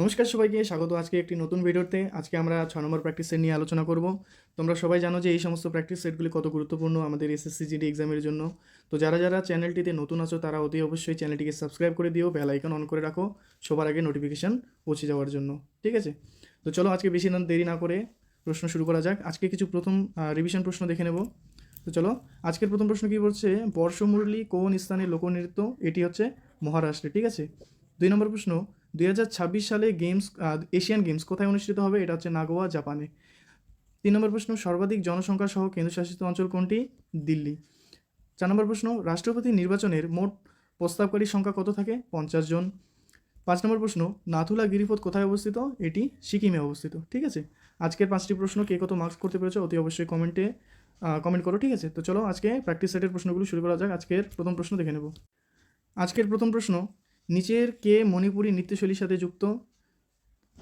নমস্কার সবাইকে, স্বাগত আজকে একটি নতুন ভিডিওতে। আজকে আমরা ছ নম্বর প্র্যাকটিস সেট নিয়ে আলোচনা করব। তোমরা সবাই জানো যে এই সমস্ত প্র্যাকটিস সেটগুলি কত গুরুত্বপূর্ণ আমাদের এসএসসি জিডি এক্সামের জন্য। তো যারা যারা চ্যানেলটিতে নতুন আছো, তারা অতি অবশ্যই চ্যানেলটিকে সাবস্ক্রাইব করে দিও বেল আইকন অন করে রাখো, সবার আগে নোটিফিকেশান পৌঁছে যাওয়ার জন্য। ঠিক আছে? তো চলো আজকে বেশি না, দেরি না করে প্রশ্ন শুরু করা যাক। আজকে কিছু প্রথম রিভিশন প্রশ্ন দেখে নেব। তো চলো, আজকের প্রথম প্রশ্ন কী বলছে? বর্ষমুরলী কোন স্থানে লোকনৃত্য? এটি হচ্ছে মহারাষ্ট্রে। ঠিক আছে? দুই নম্বর প্রশ্ন দুই হাজার ছাব্বিশ সালে গেমস এশিয়ান গেমস কোথায় অনুষ্ঠিত হবে? এটা হচ্ছে নাগোয়া, জাপানে। তিন নম্বর প্রশ্ন, সর্বাধিক জনসংখ্যা সহ কেন্দ্রশাসিত অঞ্চল কোনটি? দিল্লি। চার নম্বর প্রশ্ন, রাষ্ট্রপতি নির্বাচনের মোট প্রস্তাবকারী সংখ্যা কত থাকে? পঞ্চাশ জন। পাঁচ নম্বর প্রশ্ন, নাথুলা গিরিপথ কোথায় অবস্থিত? এটি সিকিমে অবস্থিত, ঠিক আছে? আজকের পাঁচটি প্রশ্ন, কে কত মার্কস করতে পেরেছ অতি অবশ্যই কমেন্টে কমেন্ট করো, ঠিক আছে? তো চলো আজকে প্র্যাকটিস সেটের প্রশ্নগুলো শুরু করা যাক। আজকের প্রথম প্রশ্ন দেখে নেব। আজকের প্রথম প্রশ্ন নিচের কে মণিপুরী নৃত্যশৈলীর সাথে যুক্ত?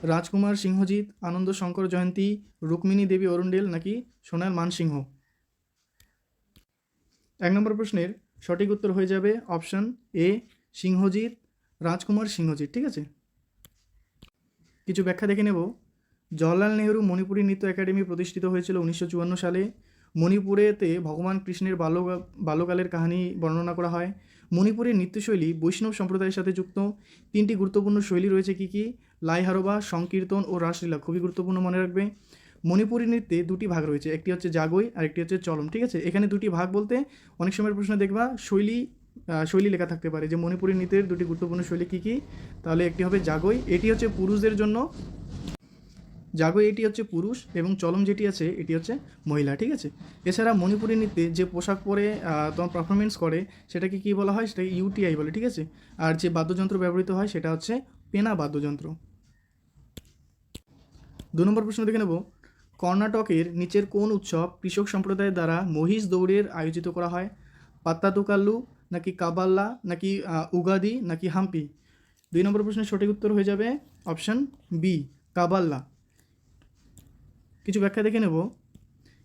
রাজকুমার সিংহজিৎ আনন্দ শঙ্কর জয়ন্তী, রুক্মিণী দেবী অরুণডেল নাকি সোনার মানসিংহ? এক নম্বর প্রশ্নের সঠিক উত্তর হয়ে যাবে অপশন এ, সিংহজিৎ, রাজকুমার সিংহজিৎ, ঠিক আছে? কিছু ব্যাখ্যা দেখে নেব। জওয়াহরলাল নেহরু মণিপুরী নৃত্য একাডেমি প্রতিষ্ঠিত হয়েছিল উনিশশো চুয়ান্ন সালে। মণিপুরেতে ভগবান কৃষ্ণের বাল্য বাল্যকালের কাহিনী বর্ণনা করা হয়। মণিপুরের নৃত্যশৈলী, বৈষ্ণব সম্প্রদায়ের সাথে যুক্ত। তিনটি গুরুত্বপূর্ণ শৈলী রয়েছে কী কী? লাইহারোবা, সংকীর্তন ও রাসলীলা খুবই গুরুত্বপূর্ণ মনে রাখবে। মণিপুরী নৃত্যে দুটি ভাগ রয়েছে, একটি হচ্ছে জাগই আর একটি হচ্ছে চলম, ঠিক আছে? এখানে দুটি ভাগ বলতে অনেক সময় প্রশ্ন দেখবা, শৈলী শৈলী লেখা থাকতে পারে। যে মণিপুরী নৃত্যের দুটি গুরুত্বপূর্ণ শৈলী কী কী? তাহলে একটি হবে জাগই এটি হচ্ছে পুরুষদের জন্য জাগো এটি হচ্ছে পুরুষ এবং চলম যেটি আছে, এটি হচ্ছে মহিলা, ঠিক আছে? এছাড়া মণিপুরী নৃত্যে যে পোশাক পরে তোমার পারফরমেন্স করে, সেটাকে কী বলা হয়? সেটাকে ইউটিআই বলে, ঠিক আছে? আর যে বাদ্যযন্ত্র ব্যবহৃত হয়, সেটা হচ্ছে পেনা বাদ্যযন্ত্র। দু নম্বর প্রশ্ন দেখে নেব। কর্ণাটকের নিচের কোন উৎসব কৃষক সম্প্রদায়ের দ্বারা মহিষ দৌড়ের আয়োজিত করা হয়? পাত্তাতুকাল্লু নাকি কাবাল্লা, নাকি উগাদি, নাকি হাম্পি? দুই নম্বর প্রশ্নের সঠিক উত্তর হয়ে যাবে অপশন বি, কাবাল্লা। কিছু ব্যাখ্যা দেখে নেব।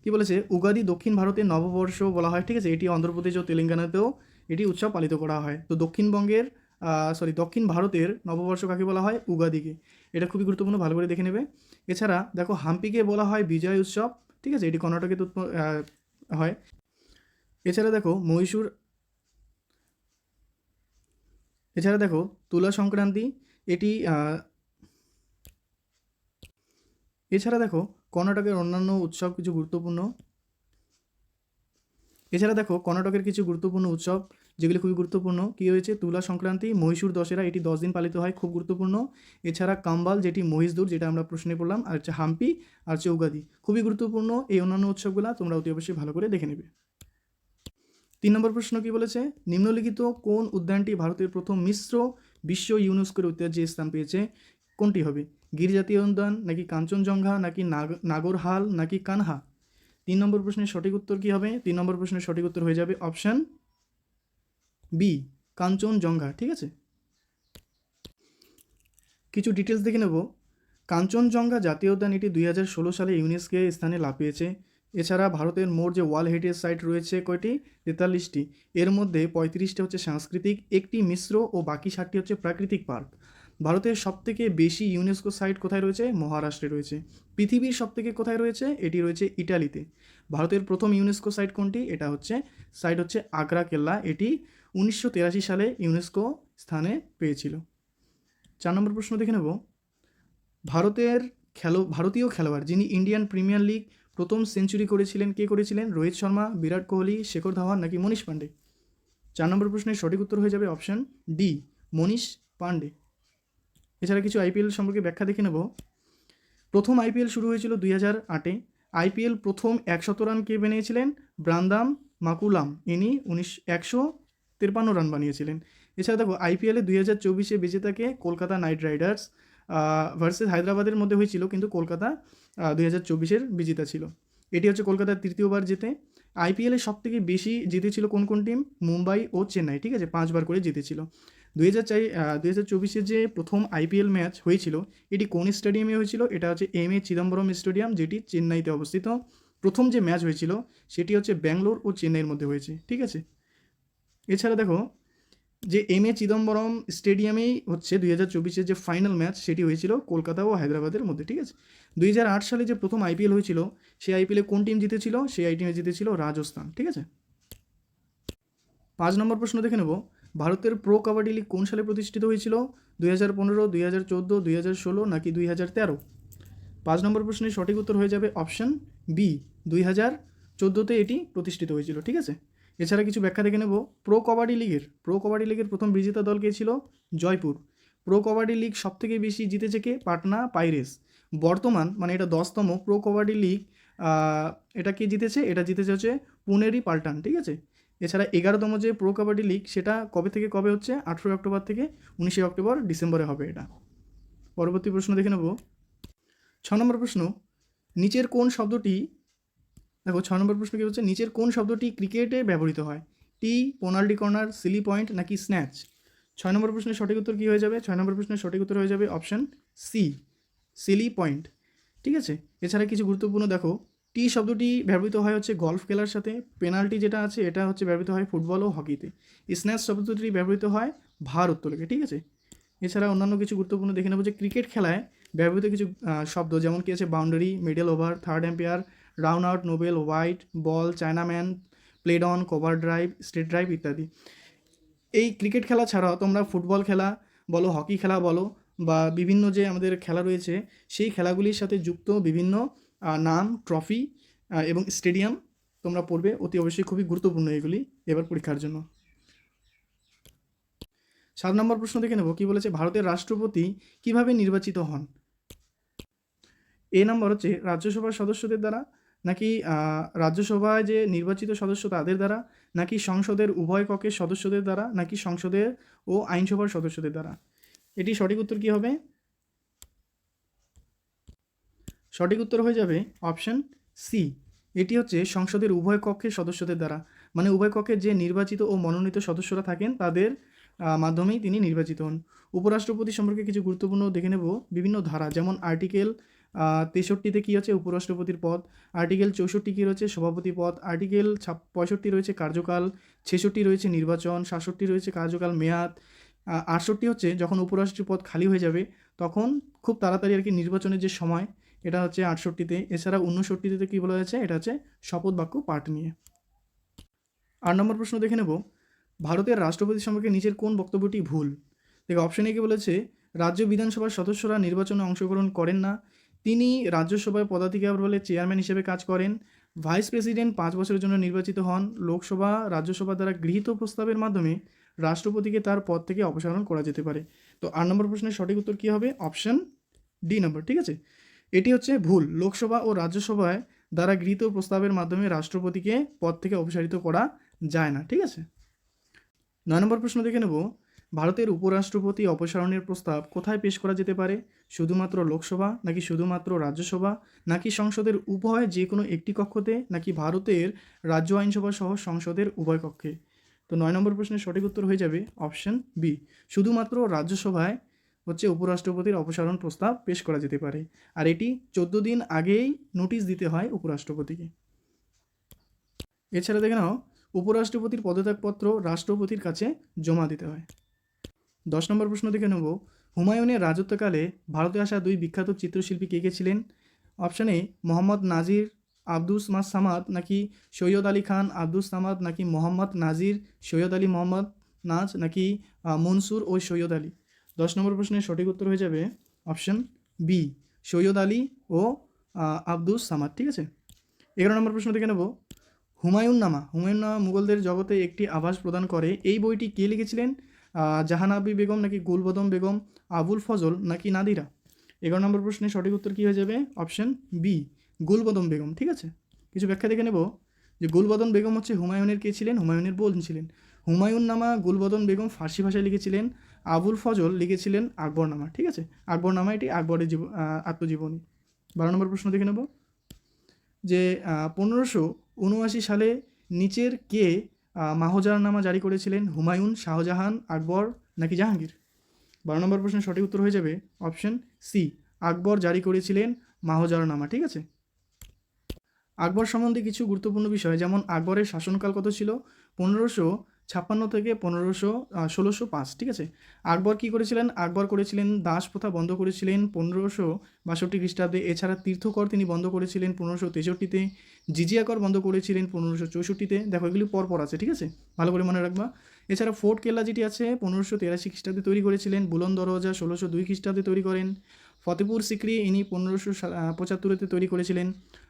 কি বলেছে? উগাদি দক্ষিণ ভারতের নববর্ষ বলা হয়, ঠিক আছে? এটি অন্ধ্রপ্রদেশ ও তেলেঙ্গানাতেও এটি উৎসব পালিত করা হয়। তো দক্ষিণবঙ্গের সরি দক্ষিণ ভারতের নববর্ষ কাকে বলা হয়? উগাদিকে। এটা খুবই গুরুত্বপূর্ণ, ভালো করে দেখে নেবে। এছাড়া, দেখো, হাম্পিকে বলা হয় বিজয় উৎসব, ঠিক আছে? এটি কর্ণাটকে হয়। এছাড়া দেখো, মহীশূর, এছাড়া দেখো, তুলা সংক্রান্তি, এটি এছাড়া দেখো কর্ণাটকের অন্যান্য উৎসব কিছু গুরুত্বপূর্ণ? এছাড়া দেখো, কর্ণাটকের কিছু গুরুত্বপূর্ণ উৎসব যেগুলি খুবই গুরুত্বপূর্ণ, কী হয়েছে? তুলা সংক্রান্তি, মহীশূর দশেরা, এটি দশ দিন পালিত হয়, খুব গুরুত্বপূর্ণ। এছাড়া কাম্বাল, যেটি মহিষদুর যেটা আমরা প্রশ্নে পড়লাম, আর হচ্ছে হাম্পি, আর হচ্ছে উগাদি। খুবই গুরুত্বপূর্ণ এই অন্যান্য উৎসবগুলো, তোমরা অতি অবশ্যই ভালো করে দেখে নেবে। তিন নম্বর প্রশ্ন কি বলেছে? নিম্নলিখিত কোন উদ্যানটি ভারতের প্রথম মিশ্র বিশ্ব ইউনেস্কোর ঐতিহ্যে স্থান পেয়েছে? কোনটি হবে? গির জাতীয় উদ্যান নাকি কাঞ্চনজঙ্ঘা, নাকি নাগ- নাগরহাল, নাকি কানহা? তিন নম্বর প্রশ্নের সঠিক উত্তর কি হবে? তিন নম্বর প্রশ্নের সঠিক উত্তর হয়ে যাবে অপশান বি, কাঞ্চনজঙ্ঘা, ঠিক আছে? কিছু ডিটেলস দেখে নেব। কাঞ্চনজঙ্ঘা জাতীয় উদ্যান এটি দুই হাজার ষোলো সালে ইউনেস্কো স্থানে লাভ পেয়েছে এছাড়া ভারতের মোট যে ওয়ার্ল্ড হেরিটেজ সাইট রয়েছে কয়টি? তেতাল্লিশটি। এর মধ্যে পঁয়ত্রিশটি হচ্ছে সাংস্কৃতিক, একটি মিশ্র ও বাকি ষাটটি হচ্ছে প্রাকৃতিক পার্ক। ভারতের সবথেকে বেশি ইউনেস্কো সাইট কোথায় রয়েছে? মহারাষ্ট্রে রয়েছে। পৃথিবীর সবথেকে কোথায় রয়েছে? এটি রয়েছে ইটালিতে। ভারতের প্রথম ইউনেস্কো সাইট কোনটি? এটা হচ্ছে সাইট হচ্ছে আগ্রা, কেল্লা। এটি উনিশশো তেরাশি সালে ইউনেস্কো স্থানে পেয়েছিল। চার নম্বর প্রশ্ন দেখে নেব। ভারতের খেলো, ভারতীয় খেলোয়াড় যিনি ইন্ডিয়ান প্রিমিয়ার লিগ প্রথম সেঞ্চুরি করেছিলেন, কে করেছিলেন? রোহিত শর্মা, বিরাট কোহলি, শেখর ধাওয়ান নাকি মনীষ পান্ডে? চার নম্বর প্রশ্নের সঠিক উত্তর হয়ে যাবে অপশন ডি, মনীষ পান্ডে। এছাড়া কিছু আইপিএল সম্পর্কে ব্যাখ্যা দেখে নেব। প্রথম আইপিএল শুরু হয়েছিল দুই হাজার আটে। আইপিএল প্রথম একশত রান কে বানিয়েছিলেন? Brendon McCullum. ইনি উনিশ, একশো তিপ্পান্ন রান বানিয়েছিলেন। এছাড়া দেখো আইপিএলে দুই হাজার চব্বিশে বিজেতাকে কলকাতা নাইট রাইডার্স ভার্সেস হায়দ্রাবাদের মধ্যে হয়েছিল, কিন্তু কলকাতা দুই হাজার চব্বিশের বিজেতা ছিল। এটি হচ্ছে কলকাতার তৃতীয়বার জেতে। আইপিএলে সব থেকে বেশি জিতেছিল কোন কোন টিম? মুম্বাই ও চেন্নাই, ঠিক আছে? পাঁচবার করে জিতেছিল। দুই হাজার চাই দুই হাজার চব্বিশে যে প্রথম আইপিএল ম্যাচ হয়েছিল, এটি কোন স্টেডিয়ামে হয়েছিল? এটা হচ্ছে এম এ চিদম্বরম স্টেডিয়াম, যেটি চেন্নাইতে অবস্থিত। প্রথম যে ম্যাচ হয়েছিল, সেটি হচ্ছে ব্যাঙ্গালোর ও চেন্নাইয়ের মধ্যে হয়েছে, ঠিক আছে? এছাড়া দেখো, যে এম এ চিদম্বরম স্টেডিয়ামেই হচ্ছে দুই হাজার চব্বিশের যে ফাইনাল ম্যাচ, সেটি হয়েছিল কলকাতা ও হায়দ্রাবাদের মধ্যে, ঠিক আছে? দুই হাজার আট সালে যে প্রথম আইপিএল হয়েছিল, সেই আইপিএলে কোন টিম জিতেছিল? সেই আইটিমে জিতেছিল রাজস্থান, ঠিক আছে? পাঁচ নম্বর প্রশ্ন দেখে নেব। ভারতের প্রো কাবাডি লিগ কোন সালে প্রতিষ্ঠিত হয়েছিল? দুই হাজার পনেরো, দুই হাজার চোদ্দ, দুই হাজার ষোলো নাকি দুই হাজার তেরো? পাঁচ নম্বর প্রশ্নের সঠিক উত্তর হয়ে যাবে অপশন বি। দুই হাজার চোদ্দোতে এটি প্রতিষ্ঠিত হয়েছিল, ঠিক আছে? এছাড়া কিছু ব্যাখ্যা দেখে নেব। প্রো কবাডি লিগের, প্রো কবাডি লিগের প্রথম বিজেতা দল কে ছিল? জয়পুর। প্রো কবাডি লিগ সবথেকে বেশি জিতেছে কে? পাটনা পাইরেস। বর্তমান মানে এটা দশতম প্রো কবাডি লিগ এটা কে জিতেছে? এটা জিতেছে হচ্ছে পুনেরি পাল্টান, ঠিক আছে? এছাড়া এগারোতম যে প্রো কাবাডি লিগ সেটা কবে থেকে, কবে হচ্ছে? আঠেরোই অক্টোবর থেকে উনিশে অক্টোবর ডিসেম্বরে হবে এটা। পরবর্তী প্রশ্ন দেখে নেব। ছ নম্বর প্রশ্ন, নিচের কোন শব্দটি, দেখো ছ নম্বর প্রশ্ন কী হচ্ছে, নিচের কোন শব্দটি ক্রিকেটে ব্যবহৃত হয়? টি পেনাল্টি কর্নার সিলি পয়েন্ট নাকি স্ন্যাচ ছয় নম্বর প্রশ্নের সঠিক উত্তর কী হয়ে যাবে? ছয় নম্বর প্রশ্নের সঠিক উত্তর হয়ে যাবে অপশন সি সিলি পয়েন্ট ঠিক আছে? এছাড়া কিছু গুরুত্বপূর্ণ, দেখো টি শব্দটি ব্যবহৃত হয় হচ্ছে গলফ খেলার সাথে। পেনাল্টি যেটা আছে, এটা হচ্ছে ব্যবহৃত হয় ফুটবল ও হকিতে স্ন্যাচ শব্দটি ব্যবহৃত হয় ভার উত্তোলকে ঠিক আছে? এছাড়া অন্যান্য কিছু গুরুত্বপূর্ণ দেখে নেব যে ক্রিকেট খেলায় ব্যবহৃত কিছু শব্দ যেমন কি আছে boundary middle over third umpire run out no ball white ball chinaman played on cover drive straight drive ইত্যাদি। এই ক্রিকেট খেলা ছাড়াও তোমরা ফুটবল খেলা বলো হকি খেলা বলো, বা বিভিন্ন যে আমাদের খেলা রয়েছে, সেই খেলাগুলির সাথে যুক্ত বিভিন্ন নাম ট্রফি এবং স্টেডিয়াম তোমরা পড়বে। অতি অবশ্যই খুবই গুরুত্বপূর্ণ এগুলি এবার পরীক্ষার জন্য। সাত নম্বর প্রশ্ন দেখে নেব। কি বলেছে? ভারতের রাষ্ট্রপতি কীভাবে নির্বাচিত হন? এ নম্বর হচ্ছে, রাজ্যসভার সদস্যদের দ্বারা নাকি রাজ্যসভায় যে নির্বাচিত সদস্য তাদের দ্বারা নাকি সংসদের উভয় কক্ষের সদস্যদের দ্বারা নাকি সংসদের ও আইনসভার সদস্যদের দ্বারা? এটি সঠিক উত্তর কি হবে? সঠিক উত্তর হয়ে যাবে অপশন সি। এটি হচ্ছে সংসদের উভয় কক্ষের সদস্যদের দ্বারা। মানে উভয় কক্ষের যে নির্বাচিত ও মনোনীত সদস্যরা থাকেন, তাদের মাধ্যমেই তিনি নির্বাচিত হন। উপরাষ্ট্রপতি সম্পর্কে কিছু গুরুত্বপূর্ণ দেখে নেব। বিভিন্ন ধারা, যেমন আর্টিকেল তেষট্টিতে কী হচ্ছে উপরাষ্ট্রপতির পদ? আর্টিকেল চৌষট্টি কী রয়েছে সভাপতি পদ? আর্টিকেল পঁয়ষট্টি রয়েছে কার্যকাল, ছেষট্টি রয়েছে নির্বাচন, সাতষট্টি রয়েছে কার্যকাল মেয়াদ আটষট্টি হচ্ছে যখন উপরাষ্ট্রপতি পদ খালি হয়ে যাবে, তখন খুব তাড়াতাড়ি আর কি নির্বাচনের যে সময় এটা হচ্ছে আটষট্টিতে। এছাড়া উনষট্টিতে কী বলা হয়েছে? এটা হচ্ছে শপথ বাক্য পাঠ নিয়ে। আট নম্বর প্রশ্ন দেখে নেব। ভারতের রাষ্ট্রপতি সম্পর্কে নিচের কোন বক্তব্যটি ভুল? দেখো অপশন এ কি বলেছে, রাজ্য বিধানসভার সদস্যরা নির্বাচনে অংশগ্রহণ করেন না। তিনি রাজ্যসভায় পদাধিকার বলে চেয়ারম্যান হিসেবে কাজ করেন। ভাইস প্রেসিডেন্ট পাঁচ বছরের জন্য নির্বাচিত হন। লোকসভা, রাজ্যসভা দ্বারা গৃহীত প্রস্তাবের মাধ্যমে রাষ্ট্রপতিকে তার পদ থেকে অপসারণ করা যেতে পারে। তো আট নম্বর প্রশ্নের সঠিক উত্তর কী হবে? অপশন ডি নম্বর ঠিক আছে? এটি হচ্ছে ভুল। লোকসভা ও রাজ্যসভায় দ্বারা গৃহীত প্রস্তাবের মাধ্যমে রাষ্ট্রপতিকে পদ থেকে অপসারিত করা যায় না, ঠিক আছে? নয় নম্বর প্রশ্ন দেখে নেব। ভারতের উপরাষ্ট্রপতি অপসারণের প্রস্তাব কোথায় পেশ করা যেতে পারে? শুধুমাত্র লোকসভা নাকি শুধুমাত্র রাজ্যসভা? নাকি সংসদের উভয় যে কোনো একটি কক্ষতে? নাকি ভারতের রাজ্য আইনসভা সহ সংসদের উভয় কক্ষে? তো নয় নম্বর প্রশ্নের সঠিক উত্তর হয়ে যাবে অপশন বি। শুধুমাত্র রাজ্যসভায় হচ্ছে উপরাষ্ট্রপতির অপসারণ প্রস্তাব পেশ করা যেতে পারে। আর এটি চোদ্দ দিন আগেই নোটিশ দিতে হয় উপরাষ্ট্রপতিকে। এছাড়া দেখে নাও, উপরাষ্ট্রপতির পদত্যাগপত্র রাষ্ট্রপতির কাছে জমা দিতে হয়। দশ নম্বর প্রশ্ন দেখে নেব, হুমায়ুনের রাজত্বকালে ভারতে আসা দুই বিখ্যাত চিত্রশিল্পী কে কে ছিলেন? অপশানে মোহাম্মদ নাজির, আব্দুস মাস সামাদ নাকি সৈয়দ আলী খান, আব্দুস সামাদ নাকি মোহাম্মদ নাজির, সৈয়দ আলী মোহাম্মদ নাজ নাকি মনসুর ও সৈয়দ আলী? দশ নম্বর প্রশ্নের সঠিক উত্তর হয়ে যাবে অপশন বি, সৈয়দ আলী ও আব্দুস সামাদ, ঠিক আছে? এগারো নম্বর প্রশ্ন দেখে নেব। হুমায়ুন নামা হুমায়ুন নামা মুঘলদের জগতে একটি আভাস প্রদান করে। এই বইটি কে লিখেছিলেন? জাহানাবি বেগম নাকি গুলবদম বেগম, আবুল ফজল নাকি নাদিরা? এগারো নম্বর প্রশ্নের সঠিক উত্তর কী হয়ে যাবে? অপশন বি, গুলবদম বেগম, ঠিক আছে? কিছু ব্যাখ্যা দেখে নেব। যে গুলবদন বেগম হচ্ছে হুমায়ুনের কে ছিলেন? হুমায়ুনের বোন ছিলেন। হুমায়ুন নামা গুলবদন বেগম ফার্সি ভাষায় লিখেছিলেন, আবুল ফজল লিখেছিলেন আকবরনামা, ঠিক আছে? আকবরনামা এটি আকবরের জীব আত্মজীবনী। বারো নম্বর প্রশ্ন দেখে নেব। যে পনেরোশো উনআশি সালে নিচের কে মাহজারনামা জারি করেছিলেন? হুমায়ুন, শাহজাহান, আকবর নাকি জাহাঙ্গীর? বারো নম্বর প্রশ্নের সঠিক উত্তর হয়ে যাবে অপশন সি, আকবর জারি করেছিলেন মাহজারনামা ঠিক আছে? আকবর সম্বন্ধে কিছু গুরুত্বপূর্ণ বিষয়, যেমন আকবরের শাসনকাল কত ছিল? পনেরোশো ছাপ্পান্ন থেকে পনেরোশো ষোলোশো পাঁচ, ঠিক আছে? আকবর কী করেছিলেন? আকবর করেছিলেন দাস প্রথা বন্ধ করেছিলেন পনেরোশো বাষট্টি খ্রিস্টাব্দে। এছাড়া তীর্থকর তিনি বন্ধ করেছিলেন পনেরোশো তেষট্টিতে। জিজিয়া কর বন্ধ করেছিলেন পনেরোশো চৌষট্টিতে। দেখো, এগুলি পরপর আছে, ঠিক আছে? ভালো করে মনে রাখবা। এছাড়া ফোর্ট কেল্লা যেটি আছে, পনেরোশো তেরাশি খ্রিস্টাব্দে তৈরি করেছিলেন। বুলন দরওয়াজা ষোলোশো দুই খ্রিস্টাব্দে তৈরি করেন। ফতেপুর সিকরি, ইনি পনেরোশো পঁচাত্তরেতে তৈরি করেছিলেন।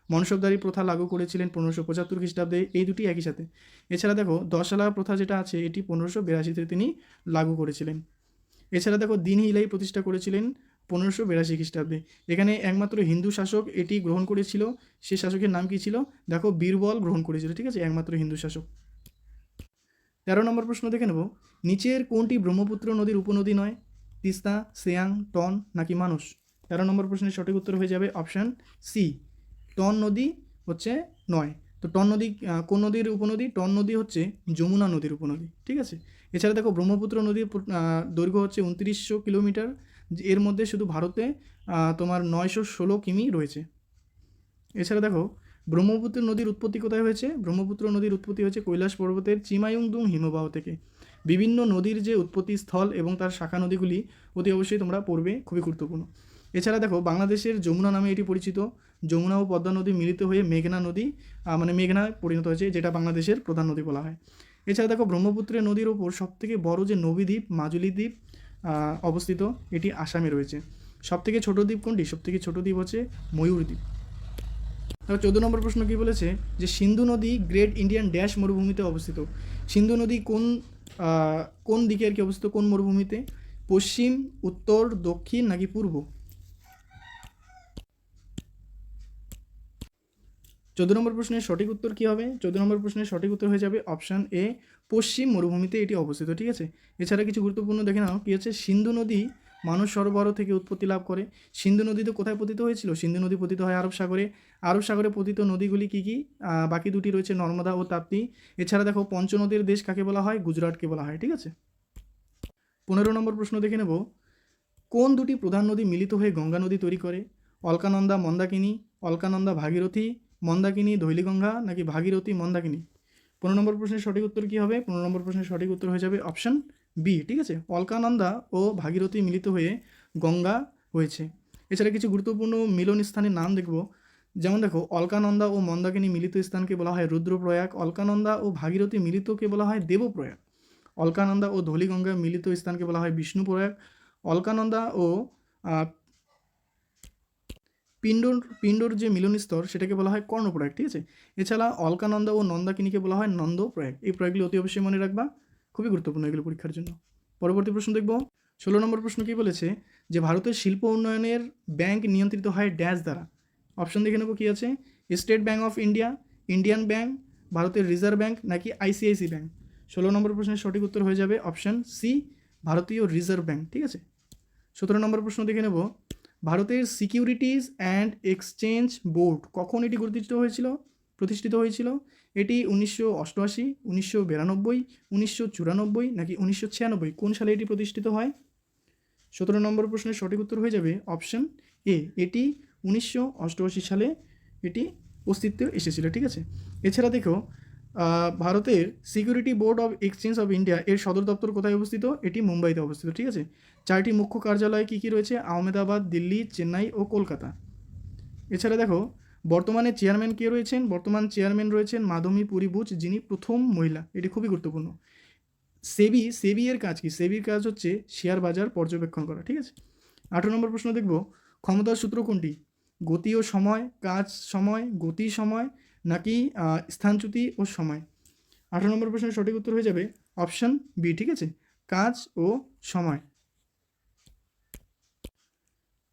মনসবদারি প্রথা লাগু করেছিলেন পনেরোশো পঁচাত্তর খ্রিস্টাব্দে, এই দুটি একই সাথে। এছাড়া দেখো, দশালা প্রথা যেটা আছে, এটি পনেরোশো বিরাশিতে তিনি লাগু করেছিলেন। এছাড়া দেখো দিন হিলাই প্রতিষ্ঠা করেছিলেন পনেরোশো বিরাশি খ্রিস্টাব্দে। এখানে একমাত্র হিন্দু শাসক এটি গ্রহণ করেছিল, সে শাসকের নাম কী ছিল? দেখো, বীরবল গ্রহণ করেছিল, ঠিক আছে? একমাত্র হিন্দু শাসক। তেরো নম্বর প্রশ্ন দেখে নেব। নিচের কোনটি ব্রহ্মপুত্র নদীর উপনদী নয়? তিস্তা, সেয়াং, টন নাকি মানুষ তেরো নম্বর প্রশ্নের সঠিক উত্তর হয়ে যাবে অপশান সি। টন নদী হচ্ছে নয়। তো টন নদী কোন নদীর উপনদী? টন নদী হচ্ছে যমুনা নদীর উপনদী, ঠিক আছে? এছাড়া দেখো ব্রহ্মপুত্র নদীর দৈর্ঘ্য হচ্ছে উনত্রিশশো কিলোমিটার। এর মধ্যে শুধু ভারতে তোমার নয়শো ষোলো কিমি রয়েছে। এছাড়া দেখো ব্রহ্মপুত্র নদীর উৎপত্তি কোথায় হয়েছে? ব্রহ্মপুত্র নদীর উৎপত্তি হয়েছে কৈলাস পর্বতের চিমায়ুংদুং হিমবাহ থেকে। বিভিন্ন নদীর যে উৎপত্তি স্থল এবং তার শাখা নদীগুলি অতি অবশ্যই তোমরা পড়বে, খুবই গুরুত্বপূর্ণ। এছাড়া দেখো, বাংলাদেশের যমুনা নামে এটি পরিচিত। যমুনা ও পদ্মা নদী মিলিত হয়ে মেঘনা নদী মানে মেঘনায় পরিণত হয়েছে, যেটা বাংলাদেশের প্রধান নদী বলা হয়। এছাড়া দেখো ব্রহ্মপুত্রের নদীর ওপর সবথেকে বড় যে নবীদ্বীপ মাজুলি দ্বীপ অবস্থিত, এটি আসামে রয়েছে। সবথেকে ছোট দ্বীপ কোনটি? সবথেকে ছোট দ্বীপ হচ্ছে ময়ূর দ্বীপ। তারপর চোদ্দ নম্বর প্রশ্ন কী বলেছে? যে সিন্ধু নদী গ্রেট ইন্ডিয়ান ড্যাশ মরুভূমিতে অবস্থিত। সিন্ধু নদী কোন কোন দিকে আর কি অবস্থিত? কোন মরুভূমিতে? পশ্চিম, উত্তর, দক্ষিণ নাকি পূর্ব? চোদ্দ নম্বর প্রশ্নের সঠিক উত্তর কী হবে? চোদ্দ নম্বর প্রশ্নের সঠিক উত্তর হয়ে যাবে অপশান এ পশ্চিম মরুভূমিতে এটি অবস্থিত, ঠিক আছে? এছাড়া কিছু গুরুত্বপূর্ণ দেখে নাও, কী হচ্ছে? সিন্ধু নদী মানস সরবরাহ থেকে উৎপত্তি লাভ করে। সিন্ধু নদীতে কোথায় পতিত হয়েছিল? সিন্ধু নদী পতিত হয় আরব সাগরে। আরব সাগরে পতিত নদীগুলি কী কী? বাকি দুটি রয়েছে নর্মদা ও তাপ্তি। এছাড়া দেখো, পঞ্চনদীর দেশ কাকে বলা হয়? গুজরাটকে বলা হয়, ঠিক আছে? পনেরো নম্বর প্রশ্ন দেখে নেব। কোন দুটি প্রধান নদী মিলিত হয়ে গঙ্গা নদী তৈরি করে? অলকানন্দা মন্দাকিনী, অলকানন্দা ভাগীরথী মন্দাকিনী ধৈলিগঙ্গা নাকি ভাগীরথী, মন্দাকিনী? পনেরো নম্বর প্রশ্নের সঠিক উত্তর কী হবে? পনেরো নম্বর প্রশ্নের সঠিক উত্তর হয়ে যাবে অপশান বি ঠিক আছে? অলকানন্দা ও ভাগীরথী মিলিত হয়ে গঙ্গা হয়েছে। এছাড়া কিছু গুরুত্বপূর্ণ মিলন স্থানের নাম দেখব। যেমন দেখো, অলকানন্দা ও মন্দাকিনী মিলিত স্থানকে বলা হয় রুদ্রপ্রয়াগ, অলকানন্দা ও ভাগীরথী মিলিতকে বলা হয় দেবপ্রয়াগ। অলকানন্দা ও ধলিগঙ্গা মিলিত স্থানকে বলা হয় বিষ্ণুপ্রয়াগ। অলকানন্দা ও পিণ্ডর পিণ্ডর যে মিলন স্তর সেটাকে বলা হয় কর্ণপ্রয়াগ, ঠিক আছে? এছাড়া অলকানন্দা ও নন্দাকিনীকে বলা হয় নন্দ নন্দপ্রয়াগ। এই প্রয়াগগুলি অতি অবশ্যই মনে রাখবা, খুবই গুরুত্বপূর্ণ এগুলো পরীক্ষার জন্য। পরবর্তী প্রশ্ন দেখব। ষোলো নম্বর প্রশ্ন কী বলেছে যে ভারতের শিল্প উন্নয়নের ব্যাংক নিয়ন্ত্রিত হয় ড্যাশ দ্বারা? অপশন দেখে নেব কী আছে। State Bank of India, Indian Bank ভারতের রিজার্ভ ব্যাঙ্ক নাকি আইসিআইসি ব্যাঙ্ক ষোলো নম্বর প্রশ্নের সঠিক উত্তর হয়ে যাবে অপশন সি, ভারতীয় রিজার্ভ ব্যাঙ্ক ঠিক আছে? সতেরো নম্বর প্রশ্ন দেখে নেব। ভারতের সিকিউরিটিজ অ্যান্ড এক্সচেঞ্জ বোর্ড কখন এটি প্রতিষ্ঠিত হয়েছিল? প্রতিষ্ঠিত হয়েছিল এটি উনিশশো অষ্টআশি, উনিশশো বিরানব্বই, উনিশশো চুরানব্বই নাকি উনিশশো ছিয়ানব্বই? কোন সালে এটি প্রতিষ্ঠিত হয়? সতেরো নম্বর প্রশ্নের সঠিক উত্তর হয়ে যাবে অপশন এ। এটি উনিশশো অষ্টআশি সালে এটি অস্তিত্বে এসেছিল, ঠিক আছে? এছাড়া দেখো ভারতের Security Board of Exchange of India এর সদর দপ্তর কোথায় অবস্থিত? এটি মুম্বাইতে অবস্থিত, ঠিক আছে? চারটি মুখ্য কার্যালয় কী কী রয়েছে? আহমেদাবাদ, দিল্লি, চেন্নাই ও কলকাতা। এছাড়া দেখো, বর্তমানে চেয়ারম্যান কে রয়েছেন? বর্তমান চেয়ারম্যান রয়েছেন মাধবী পুরীভুজ যিনি প্রথম মহিলা। এটি খুবই গুরুত্বপূর্ণ। সেবি সেবি এর কাজ কি? সেবির কাজ হচ্ছে শেয়ার বাজার পর্যবেক্ষণ করা, ঠিক আছে? আঠারো নম্বর প্রশ্ন দেখব, ক্ষমতার সূত্র কোনটি? গতি ও সময়, কাজ সময়, গতি সময় নাকি স্থানচ্যুতি ও সময়? আঠারো নম্বর প্রশ্নের সঠিক উত্তর হয়ে যাবে অপশন বি, ঠিক আছে? কাজ ও সময়।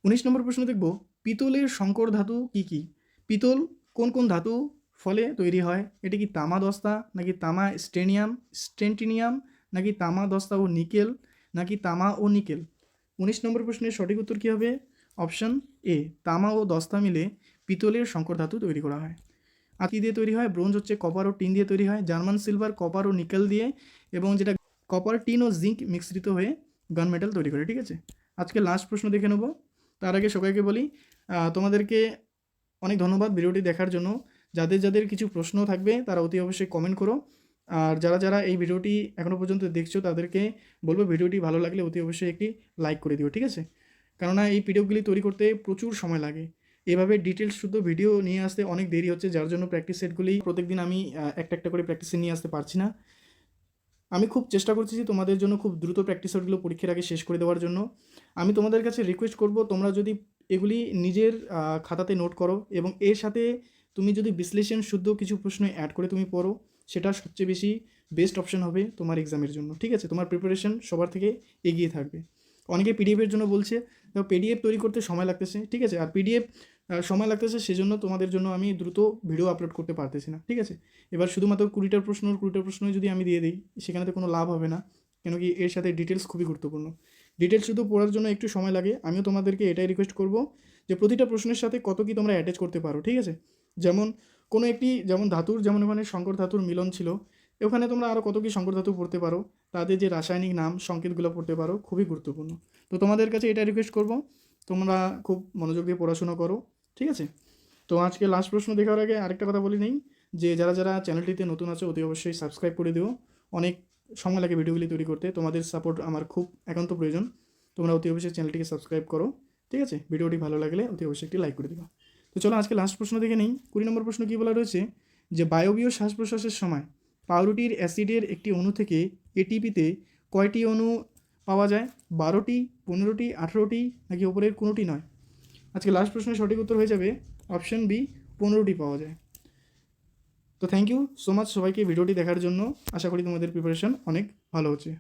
উনিশ নম্বর প্রশ্ন দেখব, পিতলের সংকর ধাতু কি কি? পিতল কোন কোন ধাতু ফলে তৈরি হয়? এটি কি তামা দস্তা নাকি তামা স্টেনিয়াম, স্টেন্টিনিয়াম, নাকি তামা দস্তা ও নিকেল, নাকি তামা ও নিকেল? উনিশ নম্বর প্রশ্নের সঠিক উত্তর কী হবে? অপশন এ, তামা ও দস্তা মিলে পিতলের সংকর ধাতু তৈরি করা হয়। আর দিয়ে তৈরি হয়, ব্রোঞ্জ হচ্ছে কপার ও টিন দিয়ে তৈরি হয়, জার্মান সিলভার কপার ও নিকেল দিয়ে এবং যেটা কপার টিন ও জিঙ্ক মিশ্রিত হয়ে গান মেটাল তৈরি করে, ঠিক আছে? আজকে লাস্ট প্রশ্ন দেখে নেব। তার আগে সবাইকে বলি তোমাদেরকে অনেক ধন্যবাদ ভিডিওটি দেখার জন্য। যাদের যাদের কিছু প্রশ্ন থাকবে, তারা অতি অবশ্যই কমেন্ট করো। আর যারা যারা এই ভিডিওটি এখনও পর্যন্ত দেখছ, তাদেরকে বলব ভিডিওটি ভালো লাগলে অতি অবশ্যই একটি লাইক করে দিও, ঠিক আছে? কেননা এই পিডিএফগুলি তৈরি করতে প্রচুর সময় লাগে। এভাবে ডিটেলস শুদ্ধ ভিডিও নিয়ে আসতে অনেক দেরি হচ্ছে, যার জন্য প্র্যাকটিস সেটগুলি প্রত্যেকদিন আমি একটা একটা করে প্র্যাকটিসে নিয়ে আসতে পারছি না। আমি খুব চেষ্টা করছি যে তোমাদের জন্য খুব দ্রুত প্র্যাকটিস সেটগুলো পরীক্ষার আগে শেষ করে দেওয়ার জন্য। আমি তোমাদের কাছে রিকোয়েস্ট করব, তোমরা যদি এগুলি নিজের খাতাতে নোট করো এবং এর সাথে তুমি যদি বিশ্লেষণ শুদ্ধ কিছু প্রশ্ন অ্যাড করে তুমি পড়ো, সেটা সবচেয়ে বেশি বেস্ট অপশন হবে তোমার এক্সামের জন্য, ঠিক আছে? তোমার প্রিপারেশন সবার থেকে এগিয়ে থাকবে। অনেকে পিডিএফের জন্য বলছে পিডিএফ তৈরি করতে সময় লাগতেছে। ঠিক আছে? আর পিডিএফ সময় লাগতেছে, সেজন্য তোমাদের জন্য আমি দ্রুত ভিডিও আপলোড করতে পারতেছি না, ঠিক আছে? এবার শুধুমাত্র কুড়িটার প্রশ্ন, কুড়িটার প্রশ্নই যদি আমি দিয়ে দিই সেখানে তো কোনো লাভ হবে না, কেন কি এর সাথে ডিটেলস খুবই গুরুত্বপূর্ণ। ডিটেলস শুধু পড়ার জন্য একটু সময় লাগে, আমিও তোমাদেরকে এটাই রিকোয়েস্ট করব যে প্রতিটা প্রশ্নের সাথে কত কি তোমরা অ্যাটাচ করতে পারো, ঠিক আছে? যেমন কোনো একটি, যেমন ধাতুর, যেমন ওখানে শঙ্কর ধাতুর মিলন ছিল, ওখানে তোমরা আরও কত কি শঙ্কর ধাতু পড়তে পারো তাদের যে রাসায়নিক নাম, সংকেতগুলো পড়তে পারো, খুবই গুরুত্বপূর্ণ। তো তোমাদের কাছে এটা রিকোয়েস্ট করব, তোমরা খুব মনোযোগ দিয়ে পড়াশোনা করো ঠিক আছে? তো আজকে লাস্ট প্রশ্ন দেখার আগে আরেকটা কথা বলি নেই, যে যারা যারা চ্যানেলটিতে নতুন আছে অতি অবশ্যই সাবস্ক্রাইব করে দিও। অনেক সময় লাগে ভিডিওগুলি তৈরি করতে, তোমাদের সাপোর্ট আমার খুব একান্ত প্রয়োজন। তোমরা অতি অবশ্যই চ্যানেলটিকে সাবস্ক্রাইব করো, ঠিক আছে? ভিডিওটি ভালো লাগলে অতি অবশ্যই একটি লাইক করে দিবা তো চলো আজকে লাস্ট প্রশ্ন দেখে নেই। কুড়ি নম্বর প্রশ্ন কী বলা রয়েছে? যে বায়বীয় শ্বাস প্রশ্বাসের সময় পাউরুটির অ্যাসিডের একটি অণু থেকে এটিপিতে কয়টি অণু পাওয়া যায়? বারোটি, পনেরোটি, আঠেরোটি, নাকি ওপরের কোনোটি নয়? আজকে লাস্ট প্রশ্নের সঠিক উত্তর হয়ে যাবে অপশন বি পনেরোটি পাওয়া যায়। তো থ্যাংক ইউ সো মাচ সবাইকে ভিডিওটি দেখার জন্য। আশা করি তোমাদের প্রিপারেশন অনেক ভালো হচ্ছে।